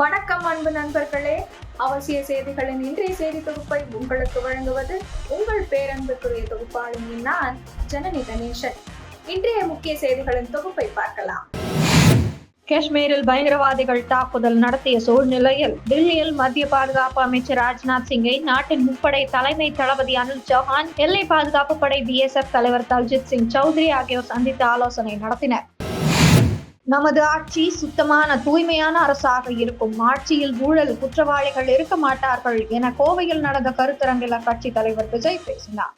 வணக்கம் அன்பு நண்பர்களே. அவசிய செய்திகளின் இன்றைய செய்தி தொகுப்பை உங்களுக்கு வழங்குவது உங்கள் பேரன்புக்குரிய தொகுப்பாளினி நான் ஜனனி கணேசன். இன்றைய முக்கிய செய்திகளின் தொகுப்பை பார்க்கலாம். காஷ்மீரில் பயங்கரவாதிகள் தாக்குதல் நடத்திய சூழ்நிலையில் டெல்லியில் மத்திய பாதுகாப்பு அமைச்சர் ராஜ்நாத் சிங்கை நாட்டின் முப்படை தலைமை தளபதி அனில் சௌஹான் எல்லை பாதுகாப்பு படை பிஎஸ்எஃப் தலைவர் தல்ஜித் சிங் சௌத்ரி ஆகியோர் சந்தித்து ஆலோசனை நடத்தினர். நமது ஆட்சி சுத்தமான தூய்மையான அரசாக இருக்கும். ஆட்சியில் ஊழல் குற்றவாளிகள் இருக்க மாட்டார்கள் என கோவையில் நடந்த கருத்தரங்கில் அக்கட்சி தலைவர் விஜய் பேசினார்.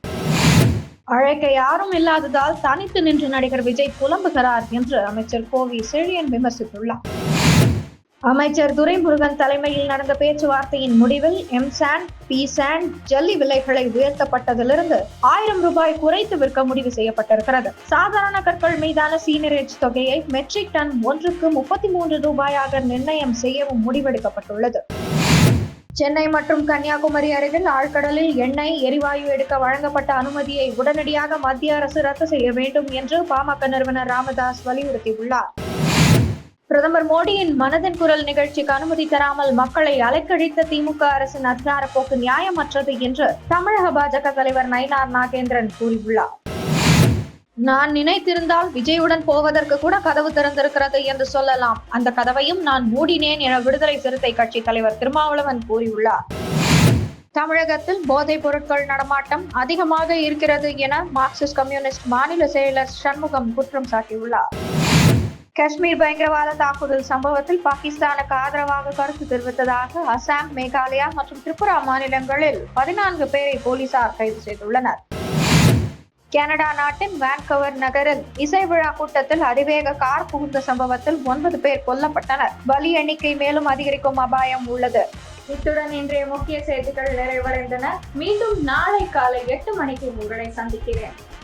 அழைக்க யாரும் இல்லாததால் தனித்து நின்று நடிகர் விஜய் புலம்புகிறார் என்று அமைச்சர் கோவி செழியன் விமர்சித்துள்ளார். அமைச்சர் துரைமுருகன் தலைமையில் நடந்த பேச்சுவார்த்தையின் முடிவில் எம் சாண்ட் பி சாண்ட் ஜல்லி விலைகளை உயர்த்தப்பட்டதிலிருந்து ஆயிரம் ரூபாய் குறைத்து விற்க முடிவு செய்யப்பட்டிருக்கிறது. சாதாரண கற்கள் மீதான சீனரேஜ் தொகையை மெட்ரிக் டன் ஒன்றுக்கு முப்பத்தி மூன்று ரூபாயாக நிர்ணயம் செய்யவும் முடிவெடுக்கப்பட்டுள்ளது. சென்னை மற்றும் கன்னியாகுமரி அருகில் ஆழ்கடலில் எண்ணெய் எரிவாயு எடுக்க வழங்கப்பட்ட அனுமதியை உடனடியாக மத்திய அரசு ரத்து செய்ய வேண்டும் என்று பாமக நிறுவனர் ராமதாஸ் வலியுறுத்தியுள்ளார். பிரதமர் மோடியின் மனதின் குரல் நிகழ்ச்சிக்கு அனுமதி தராமல் மக்களை அலைக்கழித்த திமுக அரசின் அதிகார போக்கு நியாயமற்றது என்று தமிழக பாஜக தலைவர் நயினார் நாகேந்திரன் கூறியுள்ளார். நான் நினைத்திருந்தால் விஜயுடன் போவதற்கு கூட கதவு திறந்திருக்கிறது என்று சொல்லலாம். அந்த கதவையும் நான் மூடினேன் என விடுதலை சிறுத்தை கட்சி தலைவர் திருமாவளவன் கூறியுள்ளார். தமிழகத்தில் போதைப் பொருட்கள் நடமாட்டம் அதிகமாக இருக்கிறது என மார்க்சிஸ்ட் கம்யூனிஸ்ட் மாநில செயலர் சண்முகம் குற்றம் சாட்டியுள்ளார். காஷ்மீர் பயங்கரவாத தாக்குதல் சம்பவத்தில் பாகிஸ்தானுக்கு ஆதரவாக கருத்து தெரிவித்ததாக அசாம் மேகாலயா மற்றும் திரிபுரா மாநிலங்களில் பதினான்கு பேரை போலீசார் கைது செய்துள்ளனர். கனடா நாட்டின் வான்கவர் நகரில் இசை விழா கூட்டத்தில் அதிவேக கார் புகுந்த சம்பவத்தில் ஒன்பது பேர் கொல்லப்பட்டனர். பலி எண்ணிக்கை மேலும் அதிகரிக்கும் அபாயம் உள்ளது. இத்துடன் இன்றைய முக்கிய செய்திகள் நிறைவடைந்தன. மீண்டும் நாளை காலை எட்டு மணிக்கு உங்களை சந்திக்கிறேன்.